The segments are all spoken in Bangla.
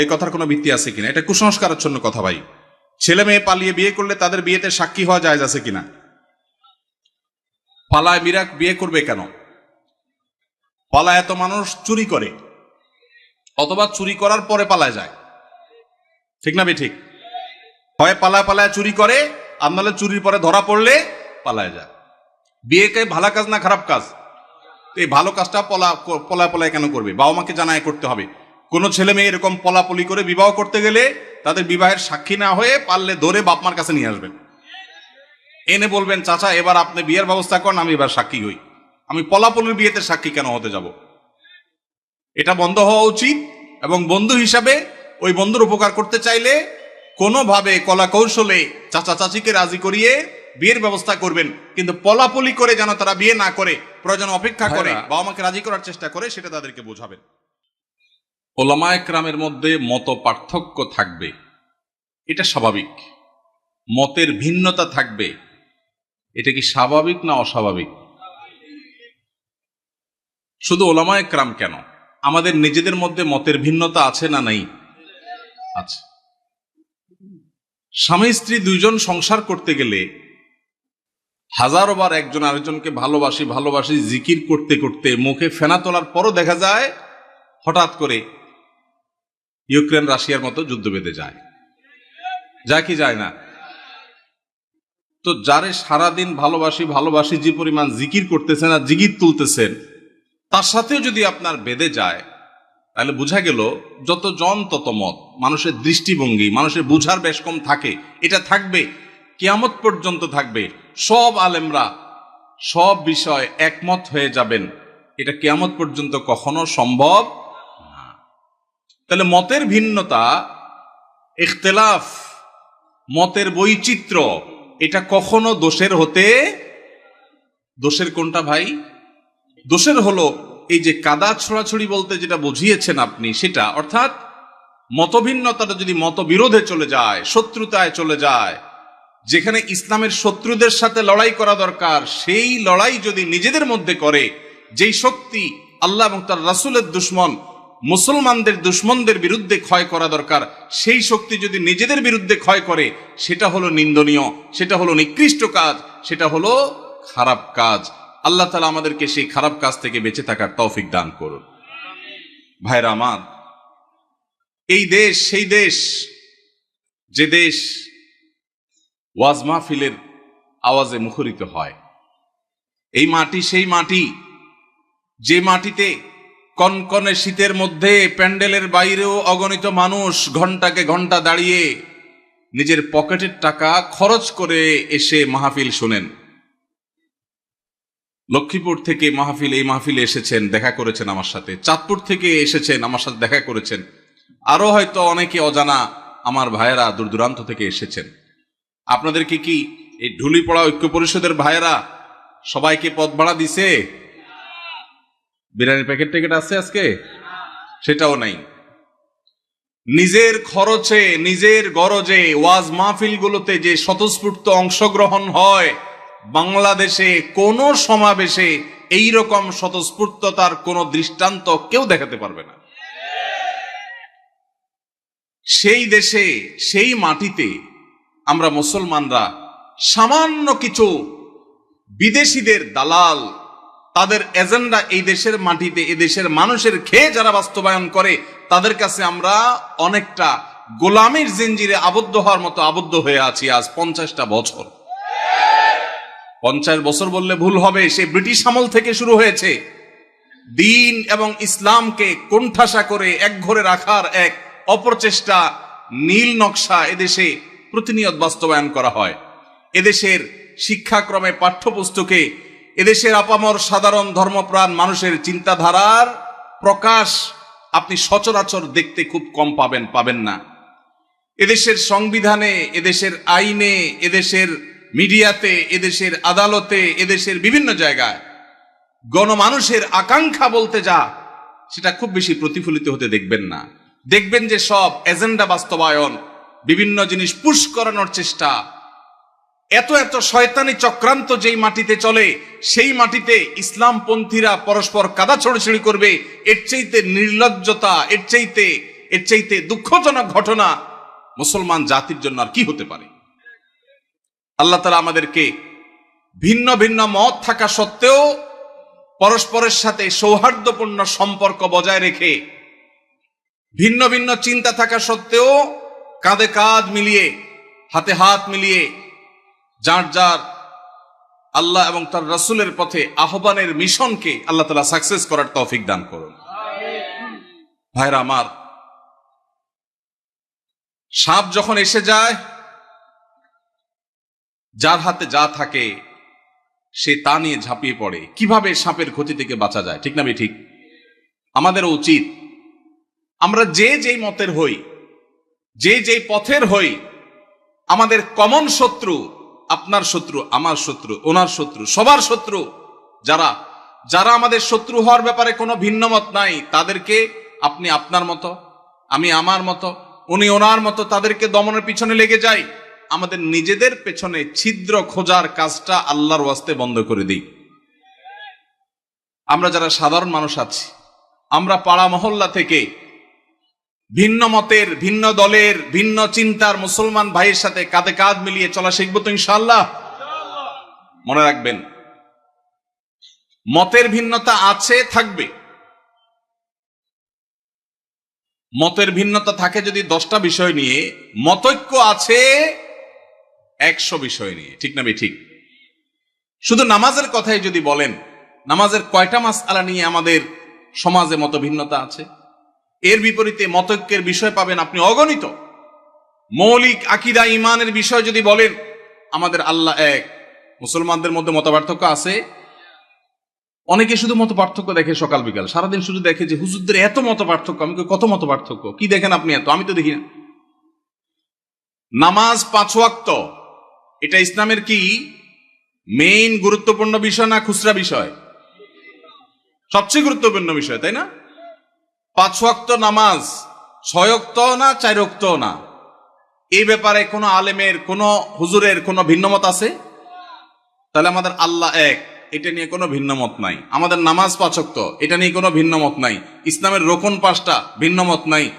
এই কথার কোনো ভিত্তি আছে কিনা? এটা কুসংস্কারাচ্ছন্ন কথা ভাই। ছেলে মেয়ে পালিয়ে বিয়ে করলে তাদের বিয়েতে সাক্ষী হওয়া যায় আছে কিনা? পালায় মিরাক বিয়ে করবে কেন? পালায় এত মানুষ চুরি করে, অথবা চুরি করার পরে পালায় যায়। ঠিক না ঠিক হয় পালায় পালায় চুরি করে, আর নাহলে চুরির পরে ধরা পড়লে পালায় যায়। বিয়েকে ভালো কাজ না খারাপ কাজ? এই ভালো কাজটা পলা, পলায় পলায় কেন করবে? বাবা মাকে জানায় করতে হবে। কোনো ছেলে মেয়ে এরকম পলাপলি করে বিবাহ করতে গেলে তাদের বিবাহের সাক্ষী না হয়ে পারলে ধরে বাপ মার কাছে নিয়ে আসবেন। এনে বলবেন চাচা এবার আপনি বিয়ের ব্যবস্থা করেন আমি এবার সাক্ষী হই। আমি পলাপলির বিয়েতে সাক্ষী কেন হতে যাব? এটা বন্ধ হওয়া উচিত এবং বন্ধু হিসাবে ওই বন্ধুর উপকার করতে চাইলে কোনোভাবে কলা কৌশলে চাচা চাচিকে রাজি করিয়ে বিয়ের ব্যবস্থা করবেন। কিন্তু পলাপলি করে যেন তারা বিয়ে না করে প্রয়োজন অপেক্ষা করে। বাবা মাকে রাজি করার চেষ্টা করে সেটা তাদেরকে বোঝাবেন। ওলামা একরামের মধ্যে মত পার্থক্য থাকবে। এটা স্বাভাবিক। মতের ভিন্নতা থাকবে। এটা কি স্বাভাবিক না অস্বাভাবিক? শুধু ওলামা একরাম কেন? আমাদের নিজেদের মধ্যে মতের ভিন্নতা আছে না নাই? আছে। স্বামী স্ত্রী দুইজন সংসার করতে গেলে হাজারো বার একজন আরেকজনকে ভালোবাসি ভালোবাসি, জিকির করতে করতে মুখে ফেনা তোলার পরও দেখা যায় হঠাৎ করে ইউক্রেন রাশিয়ার মতো যুদ্ধ বেঁধে যায়। যা কি যায় না? তো যারে সারাদিন ভালোবাসি ভালোবাসি, যে পরিমাণ জিকির করতেছেন আর জিকির তুলতেছেন, তার সাথেও যদি আপনার বেঁধে যায়, তাহলে বোঝা গেল যত জন তত মত। মানুষের দৃষ্টিভঙ্গি, মানুষের বুঝার বেশ কম থাকে। এটা থাকবে, কিয়ামত পর্যন্ত থাকবে। সব আলেমরা সব বিষয় একমত হয়ে যাবেন। এটা কিয়ামত পর্যন্ত কখনো সম্ভব তাহলে মতের ভিন্নতা, ইখতলাফ, মতের বৈচিত্র্য, এটা কখনো দোষের হতে, দোষের কোনটা ভাই? দোষের হলো এই যে কাদা ছড়াছড়ি বলতে যেটা বুঝিয়েছেন আপনি, সেটা অর্থাৎ মতভিন্নতাটা যদি মতবিরোধে চলে যায়, শত্রুতায় চলে যায়, যেখানে ইসলামের শত্রুদের সাথে লড়াই করা দরকার, সেই লড়াই যদি নিজেদের মধ্যে করে, যেই শক্তি আল্লাহ এবং তার রাসুলের দুশ্মন মুসলমানদের, দুশ্মনদের বিরুদ্ধে ক্ষয় করা দরকার। সেই শক্তি যদি নিজেদের বিরুদ্ধে ক্ষয় করে, সেটা হলো নিন্দনীয়, সেটা হলো নিকৃষ্ট কাজ, সেটা হলো খারাপ কাজ। আল্লাহ তালা আমাদেরকে সেই খারাপ কাজ থেকে বেঁচে থাকার তৌফিক দান করুন। ভাইরা আমার, এই দেশ, সেই দেশ, যে দেশ ওয়াজ মাহফিলের আওয়াজে মুখরিত হয়। এই মাটি, সেই মাটি, যে মাটিতে কনকনে শীতের মধ্যে প্যান্ডেলের বাইরেও অগণিত মানুষ ঘন্টাকে ঘণ্টা দাঁড়িয়ে নিজের পকেটের টাকা খরচ করে এসে মাহফিল শোনেন। লক্ষ্মীপুর থেকে মাহফিল, এই মাহফিলে এসেছেন, দেখা করেছেন আমার সাথে। চাঁদপুর থেকে এসেছেন, আমার সাথে দেখা করেছেন। আরও হয়তো অনেকে অজানা আমার ভাইয়েরা দূর দূরান্ত থেকে এসেছেন। আপনাদেরকে কি এই ঢুলি পড়া ঐক্য পরিষদের ভাইয়েরা সবাইকে পথ ভাড়া দিছে? বিরিয়ানির প্যাকেট ট্যাকেট আছে আজকে? সেটাও নাই। নিজের খরচে, নিজের গরজে, ওয়াজ মাহফিলগুলোতে যে স্বতঃস্ফূর্ত অংশগ্রহণ হয়, বাংলাদেশে কোন সমাবেশে এই রকম স্বতঃস্ফূর্ততার কোন দৃষ্টান্ত কেউ দেখাতে পারবে না। সেই দেশে, সেই মাটিতে আমরা মুসলমানরা সামান্য কিছু বিদেশিদের দালাল তাদের এজেন্ডা এই দেশের মাটিতে, এই দেশের মানুষের খেয়ে যারা বাস্তবায়ন করে, তাদের কাছে আমরা অনেকটা গোলামির জিঞ্জিরে আবদ্ধ হওয়ার মতো আবদ্ধ হয়ে আছি আজ পঞ্চাশটা বছর। পঞ্চাশ বছর বললে ভুল হবে, সে ব্রিটিশ আমল থেকে শুরু হয়েছে। দিন এবং ইসলামকে কোণঠাসা করে এক ঘরে রাখার এক অপরচেষ্টা, নীল নকশা এদেশে প্রতিনিয়ত বাস্তবায়ন করা হয়। এদেশের শিক্ষাক্রমে পাঠ্যপুস্তকে এদেশের আপামর সাধারণ ধর্মপ্রাণ মানুষের চিন্তাধারার প্রকাশ আপনি সচরাচর দেখতে খুব কম পাবেন পাবেন না। এদেশের সংবিধানে, এদেশের আইনে, এদেশের মিডিয়াতে, এদেশের আদালতে, এদেশের বিভিন্ন জায়গায় গণমানুষের আকাঙ্ক্ষা বলতে যা, সেটা খুব বেশি প্রতিফলিত হতে দেখবেন না। দেখবেন যে সব এজেন্ডা বাস্তবায়ন, বিভিন্ন জিনিস পুশ করানোর চেষ্টা এত এত শয়তানি চক্রান্ত যেই মাটিতে চলে, সেই মাটিতে ইসলামপন্থীরা পরস্পর কাদা ছড়াছড়ি করবে। এর চাইতে নির্লজ্জতা, এর চাইতে এর চাইতে দুঃখজনক ঘটনা মুসলমান জাতির জন্য আর কি হতে পারে? আল্লাহ তালা আমাদেরকে ভিন্ন ভিন্ন মত থাকা সত্ত্বেও পরস্পরের সাথে সৌহার্দ্যপূর্ণ সম্পর্ক বজায় রেখে, ভিন্ন ভিন্ন চিন্তা থাকা সত্ত্বেও কাঁধে কাঁধ মিলিয়ে, হাতে হাত মিলিয়ে যার যার আল্লাহ এবং তার রসুলের পথে আহ্বানের মিশনকে আল্লাহ তালা সাকসেস করার তৌফিক দান করুন। ভাইরা আমার, সাপ যখন এসে যায়, যার হাতে যা থাকে, সে তা নিয়ে ঝাঁপিয়ে পড়ে। কীভাবে সাপের ক্ষতি থেকে বাঁচা যায়, ঠিক না ঠিক? আমাদের উচিত, আমরা যে যেই মতের হই, যে যেই পথের হই, আমাদের কমন শত্রু আপনার শত্রু, আমার শত্রু, ওনার শত্রু, সবার শত্রু। যারা যারা আমাদের শত্রু হওয়ার ব্যাপারে কোনো ভিন্ন মত নাই, তাদেরকে আপনি আপনার মতো, আমি আমার মতো, উনি ওনার মতো, তাদেরকে দমনের পিছনে লেগে যাই। আমাদের নিজেদের পেছনে ছিদ্র খোঁজার কাজটা আল্লাহর ওয়াস্তে বন্ধ করে দিই। আমরা যারা সাধারণ মানুষ আছি, আমরা পাড়া মহল্লা থেকে ভিন্ন মতের, ভিন্ন দলের, ভিন্ন চিন্তার মুসলমান ভাইয়ের সাথে কাঁধে কাঁধ মিলিয়ে চলা শিখব তো ইনশাল্লাহ মনে রাখবেন, মতের ভিন্নতা আছে, থাকবে। মতের ভিন্নতা থাকে যদি দশটা বিষয় নিয়ে, মতৈক্য আছে একশো বিষয় নিয়ে, ঠিক না ঠিক শুধু নামাজের কথাই যদি বলেন, নামাজের কয়টা মাস আলা নিয়ে আমাদের সমাজে মত ভিন্নতা আছে? এর বিপরীতে মতৈক্যের বিষয় পাবেন আপনি অগণিত। মৌলিক আকিদা ইমানের বিষয় যদি বলেন, আমাদের আল্লাহ এক। মুসলমানদের মধ্যে মত পার্থক্য আছে। অনেকে শুধু মত পার্থক্য দেখে সকাল বিকাল। সারাদিন শুধু দেখে যে, হুজুরদের এত মত পার্থক্য আমি কত মত পার্থক্য কি দেখেন আপনি এত? আমি তো দেখি না। নামাজ পাঁচ ওয়াক্ত। এটা ইসলামের কি? মেইন গুরুত্বপূর্ণ বিষয় না খুচরা বিষয়? সবচেয়ে গুরুত্বপূর্ণ বিষয়, তাই না? পাঁচ নামাজ, ছয় অক্ত না, চার অক্ত না? এই ব্যাপারে কোনো আলেমের, কোনো হুজুরের কোনো ভিন্নমত আছে? তাহলে আমাদের আল্লাহ এক, এটা নিয়ে কোনো ভিন্নমত নাই। আমাদের নামাজ পাচক্ত এটা নিয়ে কোনো ভিন্নমত নাই। ইসলামের রোকন পাঁচটা, ভিন্নমত নাই।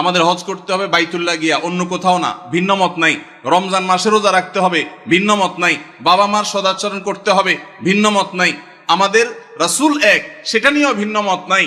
আমাদের হজ করতে হবে বাইতুল্লাহ গিয়া, অন্য কোথাও না, ভিন্নমত নাই। রমজান মাসে রোজা রাখতে হবে, ভিন্নমত নাই। বাবা মার সদাচরণ করতে হবে, ভিন্নমত নাই। আমাদের রাসুল এক, সেটা নিয়েও ভিন্নমত নাই।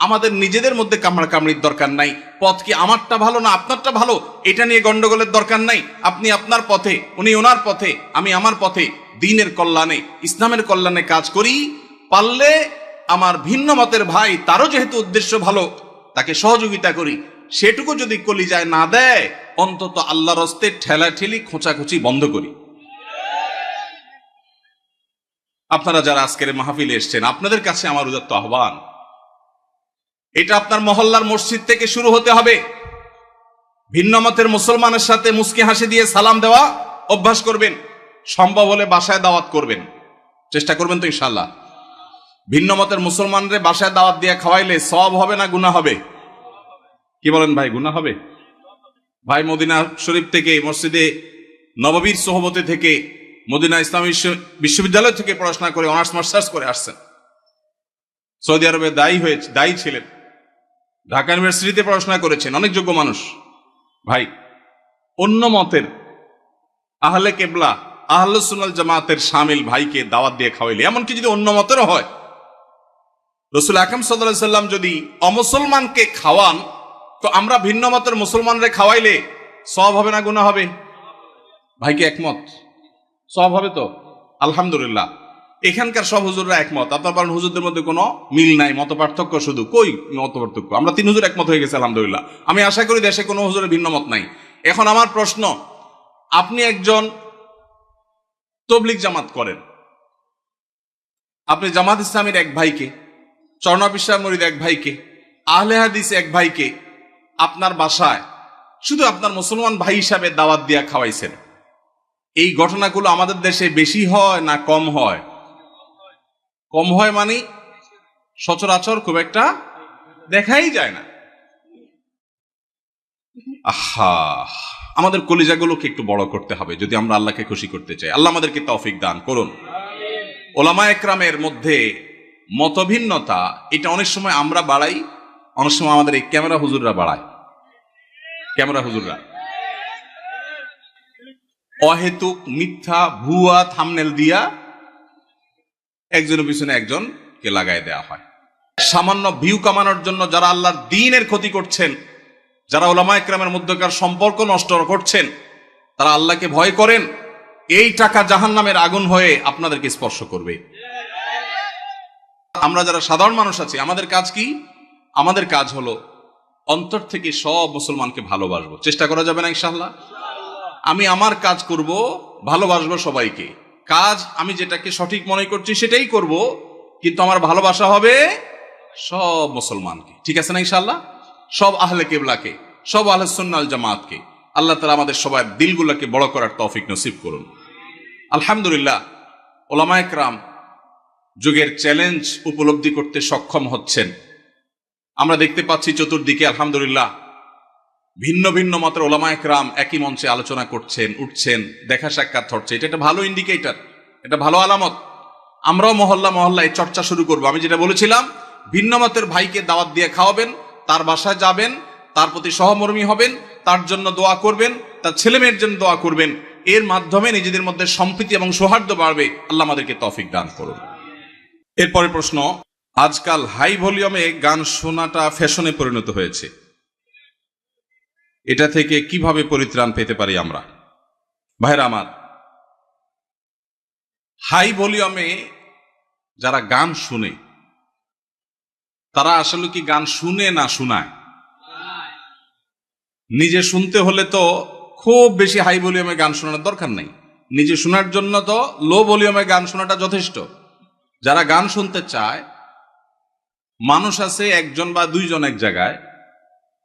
আমাদের নিজেদের মধ্যে কামড়া কামড়ির দরকার নাই। পথ কি আমারটা ভালো না আপনারটা ভালো? এটা নিয়ে গন্ডগোলের দরকার নাই। আপনি আপনার পথে, উনি ওনার পথে, আমি আমার পথে দিনের কল্যাণে, ইসলামের কল্যাণে কাজ করি। পারলে আমার ভিন্ন মতের ভাই, তারও যেহেতু উদ্দেশ্য ভালো, তাকে সহযোগিতা করি। সেটুকু যদি কলিজায় না দেয়, অন্তত আল্লাহর হস্তে ঠেলা ঠেলি খোঁচাখুচি বন্ধ করি। আপনারা যারা আজকের মাহফিলে এসছেন, আপনাদের কাছে আমার উদাত্ত আহ্বান। এটা আপনার মহল্লার মসজিদ থেকে শুরু হতে হবে। ভিন্ন মতের মুসলমানের সাথে মুস্কি হাসি দিয়ে সালাম দেওয়া অভ্যাস করবেন, সম্ভব হলে বাসায় দাওয়াত করবেন। চেষ্টা করবেন তো ইনশাল্লাহ ভিন্ন মতের মুসলমানরে বাসায় দাওয়াত দিয়ে খাওয়াইলে সব হবে না গুণা হবে? কি বলেন ভাই গুণা হবে? ভাই, মদিনা শরীফ থেকে, মসজিদে নববীর সোহবতে থেকে, মদিনা ইসলামী বিশ্ব- বিশ্ববিদ্যালয় থেকে পড়াশোনা করে, অনার্স, মাস্টার্স করে আসছেন। সৌদি আরবে দায়ী হয়েছে দায়ী ছিলেন। ঢাকা ইউনিভার্সিটিতে পড়াশোনা করেছেন, অনেক যোগ্য মানুষ। ভাই, অন্য মতের আহলে কেবলা আহলুসুনাল জামাতের সামিল ভাইকে দাওয়াত দিয়ে খাওয়াইলে, এমনকি যদি অন্য মতেরও হয়, রসুল আকরম সাল্লাহ সাল্লাম যদি অমুসলমানকে খাওয়ান, তো আমরা ভিন্ন মতের মুসলমানরে খাওয়াইলে সব হবে না গুণা হবে? ভাইকে একমত? সব হবে তো? আলহামদুলিল্লাহ। এখানকার সব হুজুররা একমত। আপনার পারেন হুজুরদের মধ্যে কোনো মিল নাই মত পার্থক্য শুধু। কই মত পার্থক্য আমরা তিন হুজুর একমত হয়ে গেছে, আলহামদুলিল্লাহ। আমি আশা করি দেশে কোনো হুজুরের ভিন্ন মত নাই। এখন আমার প্রশ্ন, আপনি একজন তবলিক জামাত করেন। আপনি জামাত ইসলামের এক ভাইকে চরণা বিশ্বাস মরিদ এক ভাইকে, আহলে হাদিস এক ভাইকে আপনার বাসায় শুধু আপনার মুসলমান ভাই হিসাবে দাওয়াত দিয়া খাওয়াইছেন। এই ঘটনাগুলো আমাদের দেশে বেশি হয় না কম হয়? কম হয় মানে সচরাচর খুব একটা দেখাই যায় না। আহা আমাদের কলিজাগুলোকে একটু বড় করতে হবে যদি আমরা আল্লাহকে খুশি করতে চাই। আল্লাহ আমাদেরকে তৌফিক দান করুন। ওলামা একরামের মধ্যে মতভিন্নতা এটা অনেক সময় আমরা বাড়াই অনেক সময় আমাদের এই ক্যামেরা হুজুররা বাড়ায়। ক্যামেরা হুজুররা। অহেতুক মিথ্যা ভুয়া থামনেল দিয়া একজনের পিছনে একজনকে লাগাই দেওয়া হয়। সামান্য ভিউ কামানোর জন্য যারা আল্লাহর দিনের ক্ষতি করছেন, যারা ওলামা একরামের মধ্যকার সম্পর্ক নষ্ট করছেন, তারা আল্লাহকে ভয় করেন, এই টাকা জাহান নামের আগুন হয়ে আপনাদেরকে স্পর্শ করবে। আমরা যারা সাধারণ মানুষ আছি, আমাদের কাজ কি? আমাদের কাজ হলো অন্তর থেকে সব মুসলমানকে ভালোবাসবো। চেষ্টা করা যাবে না ইনশাল্লাহ আমি আমার কাজ করব, ভালোবাসবো সবাইকে। কাজ আমি যেটাকে সঠিক মনে করছি সেটাই করব, কিন্তু আমার ভালোবাসা হবে সব মুসলমানকে। ঠিক আছে না ইনশাল্লাহ সব আহলে কেবলাকে, সব আহলে সুন্নাল জামাতকে। আল্লাহ তালা আমাদের সবাই দিলগুলোকে বড় করার তৌফিক নসিব করুন। আলহামদুলিল্লাহ ওলামা একরাম যুগের চ্যালেঞ্জ উপলব্ধি করতে সক্ষম হচ্ছেন। আমরা দেখতে পাচ্ছি চতুর্দিকে, আলহামদুলিল্লাহ ভিন্ন ভিন্ন মতের ওলামা একরাম একই মঞ্চে আলোচনা করছেন, উঠছেন, দেখা সাক্ষাৎ হচ্ছে। এটা একটা ভালো ইন্ডিকেটর এটা ভালো আলামত। আমরাও মহল্লা মহল্লায় চর্চা শুরু করব। আমি যেটা বলেছিলাম, ভিন্ন মতের ভাইকে দাওয়াত দিয়ে খাওয়াবেন, তার বাসায় যাবেন, তার প্রতি সহমর্মী হবেন, তার জন্য দোয়া করবেন, তার ছেলে মেয়ের জন্য দোয়া করবেন। এর মাধ্যমে নিজেদের মধ্যে সম্প্রীতি এবং সৌহার্দ্য বাড়বে। আল্লাহ আমাদেরকে তফিক দান করুন। এরপরে প্রশ্ন, আজকাল হাই ভলিউমে গান শোনাটা ফ্যাশনে পরিণত হয়েছে। এটা থেকে কীভাবে পরিত্রাণ পেতে পারি আমরা? ভাইরা আমার, হাই ভলিউমে যারা গান শুনে, তারা আসলে কি গান শুনে না শোনায়? নিজে শুনতে হলে তো খুব বেশি হাই ভলিউমে গান শোনানোর দরকার নেই। নিজে শোনার জন্য তো লো ভলিউমে গান শোনাটা যথেষ্ট। যারা গান শুনতে চায়, মানুষ আছে একজন বা দুইজন এক জায়গায়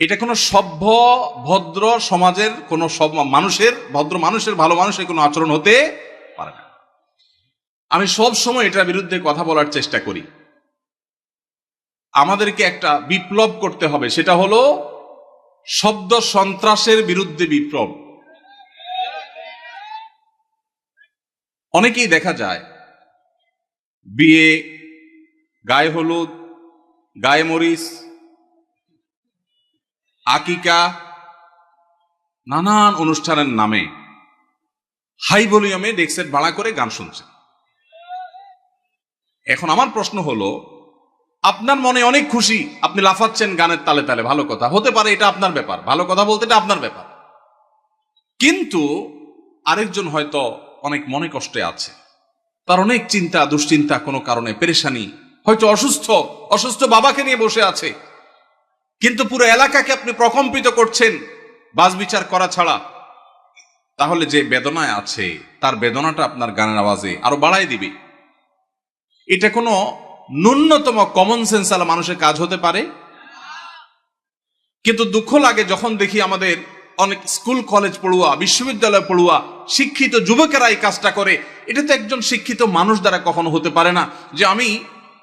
এটা কোনো সভ্য, ভদ্র সমাজের কোনো সব মানুষের, ভদ্র মানুষের, ভালো মানুষের কোনো আচরণ হতে পারে না। আমি সব সময় এটার বিরুদ্ধে কথা বলার চেষ্টা করি। আমাদেরকে একটা বিপ্লব করতে হবে, সেটা হলো শব্দ সন্ত্রাসের বিরুদ্ধে বিপ্লব। অনেকেই দেখা যায়, বিয়ে, গায়ে হলুদ, গায়ে মরিচ আকিকা নানান অনুষ্ঠানের নামে হাই ভলিউমে ডেক্সেট ভাড়া করে গান শুনছে এখন আমার প্রশ্ন হলো, আপনার মনে অনেক খুশি আপনি লাফাচ্ছেন গানের তালে তালে, ভালো কথা। হতে পারে এটা আপনার ব্যাপার, ভালো কথা বলতে এটা আপনার ব্যাপার। কিন্তু আরেকজন হয়তো অনেক মনে কষ্টে আছে। তার অনেক চিন্তা, দুশ্চিন্তা কোনো কারণে, পেরেশানি, হয়তো অসুস্থ অসুস্থ বাবাকে নিয়ে বসে আছে। কিন্তু পুরো এলাকাকে আপনি প্রকম্পিত করছেন বাস বিচার করা ছাড়া। তাহলে যে বেদনায় আছে, তার বেদনাটা আপনার গানের আওয়াজে আরও বাড়াই দিবে। এটা কোনো ন্যূনতম কমন সেন্স আলা মানুষের কাজ হতে পারে? কিন্তু দুঃখ লাগে যখন দেখি আমাদের অনেক স্কুল, কলেজ পড়ুয়া, বিশ্ববিদ্যালয় পড়ুয়া, শিক্ষিত যুবকেরা এই কাজটা করে। এটা তো একজন শিক্ষিত মানুষ দ্বারা কখনো হতে পারে না যে আমি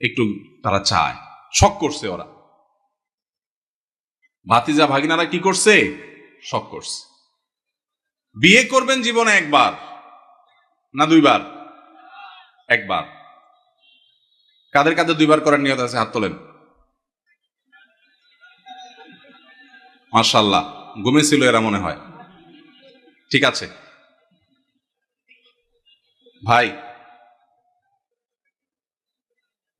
একটু তারা চায়। শখ করছে ওরা। ভাতিজা ভাগিনারা কি করছে? শখ করছে। বিয়ে করবেন জীবনে একবার না দুইবার? একবার। কাদের কাদের দুইবার করার নিয়ত আছে? হাত তোলেন। মার্শাল্লাহ ঘুমেছিল এরা মনে হয়। ঠিক আছে। ভাই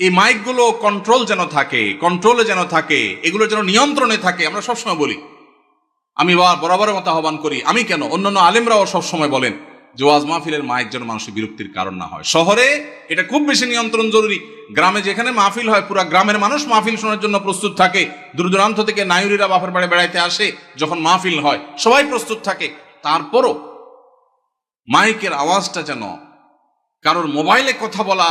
এই মাইকগুলো কন্ট্রোল যেন থাকে কন্ট্রোলে যেন থাকে, এগুলো যেন নিয়ন্ত্রণে থাকে, আমরা সবসময় বলি। আমি বরাবরের মতো আহ্বান করি, আমি কেন? অন্যান্য আলেমরাও সবসময় বলেন যে, ওয়াজ মাহফিলের মাইক যেন মানুষের বিরক্তির কারণ না হয়। শহরে এটা খুব বেশি নিয়ন্ত্রণ জরুরি। গ্রামে যেখানে মাহফিল হয়, পুরো গ্রামের মানুষ মাহফিল শোনার জন্য প্রস্তুত থাকে। দূর দূরান্ত থেকে নায়ুরিরা বাপের বাড়ি বেড়াইতে আসে, যখন মাহফিল হয়, সবাই প্রস্তুত থাকে। তারপরও মাইকের আওয়াজটা যেন কারোর মোবাইলে কথা বলা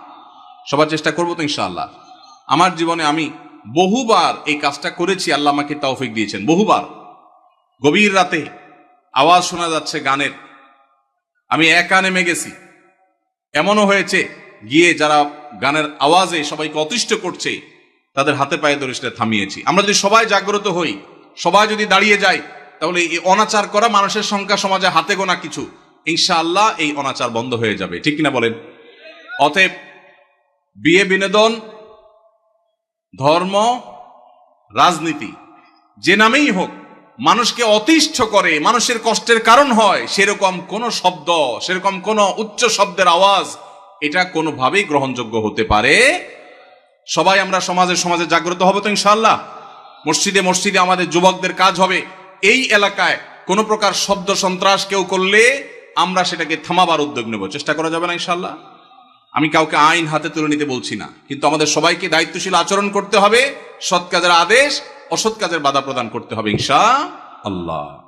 সবার চেষ্টা করব তো ইনশাআল্লাহ। আমার জীবনে আমি বহুবার এই কাজটা করেছি, আল্লাহ আমাকে তৌফিক দিয়েছেন, বহুবার। গভীর রাতে আওয়াজ শোনা যাচ্ছে গানের। আমি একা নেমে গেছি। এমনও হয়েছে, গিয়ে যারা গানের আওয়াজে সবাইকে অতিষ্ঠ করছে, তাদের হাতে পায়ে ধরে সেটা থামিয়েছি। আমরা যদি সবাই জাগ্রত হই, সবাই যদি দাঁড়িয়ে যাই তাহলে এই অনাচার করা মানুষের সংখ্যা সমাজে হাতে গোনা কিছু। ইনশাআল্লাহ এই অনাচার বন্ধ হয়ে যাবে, ঠিক কিনা বলেন? অতএব বিয়ে বিনোদন, ধর্ম, রাজনীতি, যে নামেই হোক, মানুষকে অতিষ্ঠ করে, মানুষের কষ্টের কারণ হয়, সেরকম কোন শব্দ, সেরকম কোন উচ্চ শব্দের আওয়াজ, এটা কোনোভাবেই গ্রহণযোগ্য হতে পারে। সবাই আমরা সমাজে সমাজে জাগ্রত হবে তো ইনশাল্লাহ মসজিদে মসজিদে আমাদের যুবকদের কাজ হবে। এই এলাকায় কোন প্রকার শব্দ সন্ত্রাস কেউ করলে আমরা সেটাকে থামাবার উদ্যোগ নেব। চেষ্টা করা যাবে না ইনশাল্লাহ আমি কাউকে আইন হাতে তুলে নিতে বলছি না। কিন্তু আমাদের সবাইকে দায়িত্বশীল আচরণ করতে হবে, সৎ কাজের আদেশ, অসৎ কাজের বাধা প্রদান করতে হবে ইনশা আল্লাহ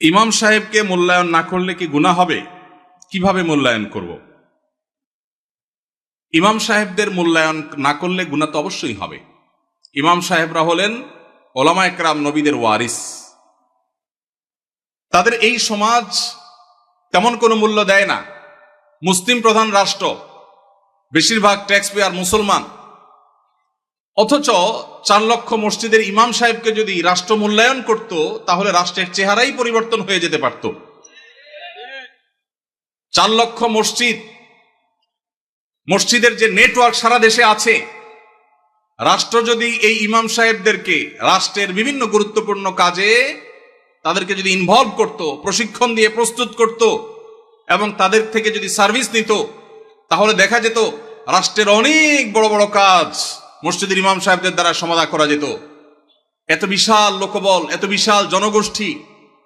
ইমাম সাহেবকে মূল্যায়ন না করলে কি গুণা হবে? কীভাবে মূল্যায়ন করব? ইমাম সাহেবদের মূল্যায়ন না করলে গুণা তো অবশ্যই হবে। ইমাম সাহেবরা হলেন ওলামা একরাম নবীদের ওয়ারিস। তাদের এই সমাজ তেমন কোনো মূল্য দেয় না। মুসলিম প্রধান রাষ্ট্র, বেশিরভাগ ট্যাক্স পেয়ার মুসলমান। অথচ চার লক্ষ মসজিদের ইমাম সাহেবকে যদি রাষ্ট্র মূল্যায়ন করত, তাহলে রাষ্ট্রের চেহারাই পরিবর্তন হয়ে যেতে পারত। চার লক্ষ মসজিদ, মসজিদের যে নেটওয়ার্ক সারা দেশে আছে, রাষ্ট্র যদি এই ইমাম সাহেবদেরকে রাষ্ট্রের বিভিন্ন গুরুত্বপূর্ণ কাজে তাদেরকে যদি ইনভলভ করত, প্রশিক্ষণ দিয়ে প্রস্তুত করত, এবং তাদের থেকে যদি সার্ভিস নিত, তাহলে দেখা যেত রাষ্ট্রের অনেক বড় বড় কাজ মসজিদের ইমাম সাহেবদের দ্বারা সমাধা করা যেত। এত বিশাল লোকবল, এত বিশাল জনগোষ্ঠী,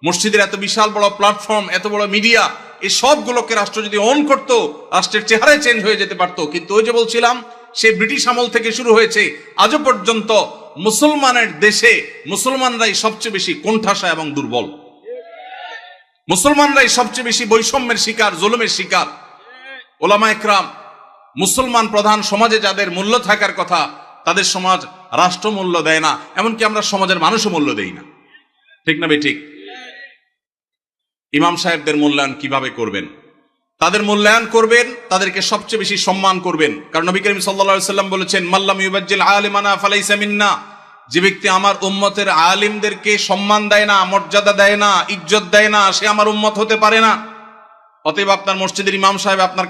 মসজিদের এত বিশাল বড় প্ল্যাটফর্ম এত বড় মিডিয়া এই সবগুলোকে রাষ্ট্র যদি অন করত, রাষ্ট্রের চেহারায় চেঞ্জ হয়ে যেতে পারতো। কিন্তু ওই যে বলছিলাম সে ব্রিটিশ আমল থেকে শুরু হয়েছে। আজও পর্যন্ত মুসলমানের দেশে মুসলমানরাই সবচেয়ে বেশি কোণঠাসা এবং দুর্বল। মুসলমানরাই সবচেয়ে বেশি বৈষম্যের শিকার, জুলুমের শিকার। ওলামা একরাম, মুসলমান প্রধান সমাজে যাদের মূল্য থাকার কথা, তাদের সমাজ রাষ্ট্র মূল্য দেয় না, এমনকি আমরা সমাজের মানুষও মূল্য দেই না। ঠিক না ঠিক? ইমাম সাহেবদের মূল্যায়ন কীভাবে করবেন? তাদের মূল্যায়ন করবেন তাদেরকে সবচেয়ে বেশি সম্মান করবেন। কারণ নবী করিম সাল্লা সাল্লাম বলেছেন মাল্লাম ইউবাজ্জিল আলিমানা ফালাইসা মিন্না। যে ব্যক্তি আমার উম্মতের আলিমদেরকে সম্মান দেয় না, মর্যাদা দেয় না, ইজ্জত দেয় না, সে আমার উম্মত হতে পারে না। অতএব আপনার মসজিদের ইমাম সাহেব আপনার